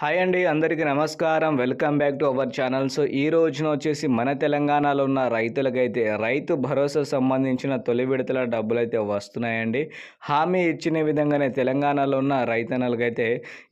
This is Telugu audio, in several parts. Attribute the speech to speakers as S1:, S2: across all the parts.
S1: హాయ్ అండి అందరికీ నమస్కారం. Welcome back to our channel. So ఈ రోజున వచ్చేసి మన తెలంగాణలో ఉన్న రైతులకైతే రైతు భరోసా సంబంధించిన తొలి విడతల డబ్బులు అయితే వస్తున్నాయండి. హామీ ఇచ్చిన విధంగానే తెలంగాణలో ఉన్న రైతన్నలకైతే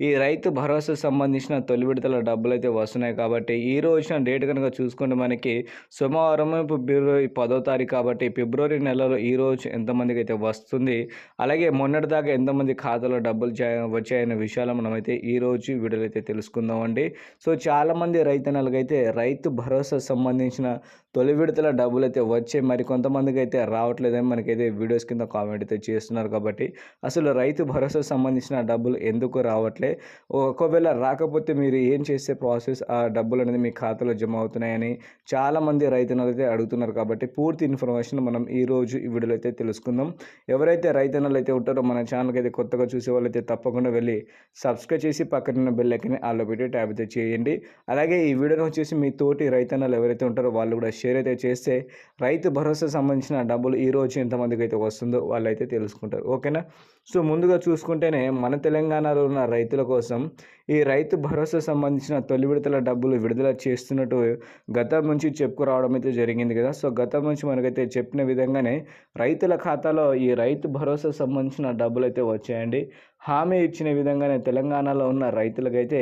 S1: ఈ రైతు భరోసా సంబంధించిన తొలి విడతల డబ్బులు అయితే వస్తున్నాయి కాబట్టి ఈ రోజున డేట్ కనుక చూసుకుంటే మనకి సోమవారం ఫిబ్రవరి పదో తారీఖు కాబట్టి ఫిబ్రవరి నెలలో ఈ రోజు ఎంతమందికి అయితే వస్తుంది అలాగే మొన్నటిదాకా ఎంతమంది ఖాతాలో డబ్బులు వచ్చాయనే విషయాలు మనమైతే ఈ రోజు వీడియోలో అయితే తెలుసుకుందామండి. సో చాలామంది రైతన్నలకైతే రైతు భరోసా సంబంధించిన తొలి విడతల డబ్బులు అయితే వచ్చే మరి కొంతమందికి అయితే రావట్లేదని మనకైతే వీడియోస్ కింద కామెంట్ అయితే చేస్తున్నారు కాబట్టి అసలు రైతు భరోసా సంబంధించిన డబ్బులు ఎందుకు రావట్లే? ఒకవేళ రాకపోతే మీరు ఏం చేసే ప్రాసెస్? ఆ డబ్బులు అనేది మీ ఖాతాలో జమ అవుతున్నాయని చాలామంది రైతన్నలు అయితే అడుగుతున్నారు కాబట్టి పూర్తి ఇన్ఫర్మేషన్ మనం ఈ రోజు ఈ వీడియోలో అయితే తెలుసుకుందాం. ఎవరైతే రైతన్నలు అయితే ఉంటారో మన ఛానల్కి అయితే కొత్తగా చూసే వాళ్ళైతే తప్పకుండా వెళ్ళి సబ్స్క్రైబ్ చేసి పక్కన ఉన్న బెల్ ఐకన్ ఆల్లో పెట్టి ట్యాప్ అయితే చేయండి. అలాగే ఈ వీడియోని వచ్చేసి మీ తోటి రైతన్నలు ఎవరైతే ఉంటారో వాళ్ళు కూడా షేర్ అయితే చేస్తే రైతు భరోసా సంబంధించిన డబ్బులు ఈ రోజు ఎంతమందికి అయితే వస్తుందో వాళ్ళైతే తెలుసుకుంటారు. ఓకేనా? సో ముందుగా చూసుకుంటేనే మన తెలంగాణలో ఉన్న రైతుల కోసం ఈ రైతు భరోసా సంబంధించిన తొలి విడతల డబ్బులు విడుదల చేస్తున్నట్టు గతం నుంచి చెప్పుకురావడం అయితే జరిగింది కదా. సో గతం నుంచి మనకైతే చెప్పిన విధంగానే రైతుల ఖాతాలో ఈ రైతు భరోసా సంబంధించిన డబ్బులు అయితే వచ్చాయండి. హామీ ఇచ్చిన విధంగానే తెలంగాణలో ఉన్న రైతులకైతే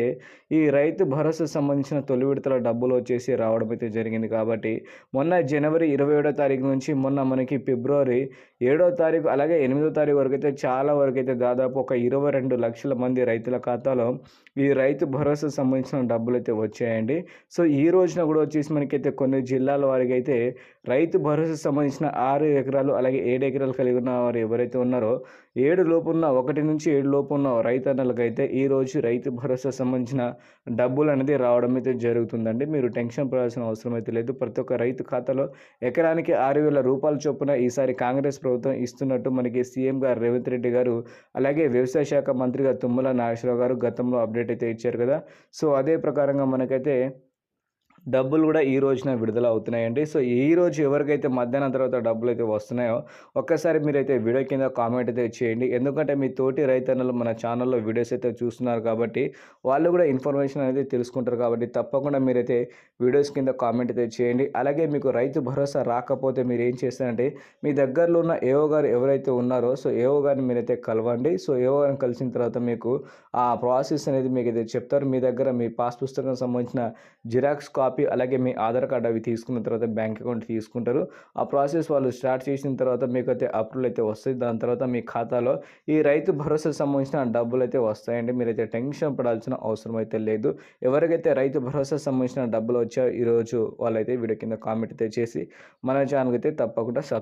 S1: ఈ రైతు భరోసా సంబంధించిన తొలి విడతల డబ్బులు వచ్చేసి రావడం అయితే జరిగింది కాబట్టి మొన్న జనవరి ఇరవై ఏడో తారీఖు నుంచి మొన్న మనకి ఫిబ్రవరి ఏడో తారీఖు అలాగే ఎనిమిదో తారీఖు వరకు అయితే చాలా వరకు అయితే దాదాపు ఒక ఇరవై రెండు లక్షల మంది రైతుల ఖాతాలో ఈ రైతు భరోసా సంబంధించిన డబ్బులు అయితే వచ్చాయండి. సో ఈ రోజున కూడా వచ్చేసి మనకైతే కొన్ని జిల్లాల వారికి అయితే రైతు భరోసా సంబంధించిన ఆరు ఎకరాలు అలాగే ఏడు ఎకరాలు కలిగి ఉన్న వారు ఎవరైతే ఉన్నారో ఏడు లోపున్న ఒకటి నుంచి ఏడు లోపు ఉన్న రైతన్నలకైతే ఈరోజు రైతు భరోసా సంబంధించిన డబ్బులు అనేది రావడం అయితే జరుగుతుందండి. మీరు టెన్షన్ పడాల్సిన అవసరం అయితే లేదు. ప్రతి ఒక్క రైతు ఖాతాలో ఎకరానికి ఆరు వేల రూపాయల చొప్పున ఈసారి కాంగ్రెస్ ప్రభుత్వం ఇస్తున్నట్టు మనకి సీఎం గారు రేవంత్ రెడ్డి గారు అలాగే వ్యవసాయ శాఖ మంత్రిగా తుమ్మల నాగేశ్వరరావు గారు గతంలో అప్డేట్ అయితే ఇచ్చారు కదా. సో అదే ప్రకారంగా మనకైతే డబ్బులు కూడా ఈ రోజున విడుదల అవుతున్నాయండి. సో ఈ రోజు ఎవరికైతే మధ్యాహ్నం తర్వాత డబ్బులు అయితే వస్తున్నాయో ఒక్కసారి మీరైతే వీడియో కింద కామెంట్ అయితే చేయండి. ఎందుకంటే మీ తోటి రైతన్నలు మన ఛానల్లో వీడియోస్ అయితే చూస్తున్నారు కాబట్టి వాళ్ళు కూడా ఇన్ఫర్మేషన్ అనేది తెలుసుకుంటారు కాబట్టి తప్పకుండా మీరైతే వీడియోస్ కింద కామెంట్ అయితే చేయండి. అలాగే మీకు రైతు భరోసా రాకపోతే మీరు ఏం చేస్తారంటే మీ దగ్గరలో ఉన్న ఏవో గారు ఎవరైతే ఉన్నారో సో ఏవో గారిని మీరైతే కలవండి. సో ఏవో గారిని కలిసిన తర్వాత మీకు ఆ ప్రాసెస్ అనేది మీకు అయితే చెప్తారు. మీ దగ్గర మీ పాస్ పుస్తకం సంబంధించిన జిరాక్స్ కాపీ కాపీ అలాగే మీ ఆధార్ కార్డ్ అవి తీసుకున్న తర్వాత బ్యాంక్ అకౌంట్ తీసుకుంటారు. ఆ ప్రాసెస్ వాళ్ళు స్టార్ట్ చేసిన తర్వాత మీకు అయితే అప్రూవల్ అయితే వస్తుంది దాని తర్వాత మీ ఖాతాలో ఈ రైతు భరోసా సంబంధించిన డబ్బులు అయితే వస్తాయండి. మీరైతే టెన్షన్ పడాల్సిన అవసరం అయితే లేదు. ఎవరికైతే రైతు భరోసా సంబంధించిన డబ్బులు వచ్చాయో ఈరోజు వాళ్ళైతే వీడియో కింద కామెంట్ అయితే చేసి మన ఛానల్కి అయితే తప్పకుండా సబ్స్క్రైబ్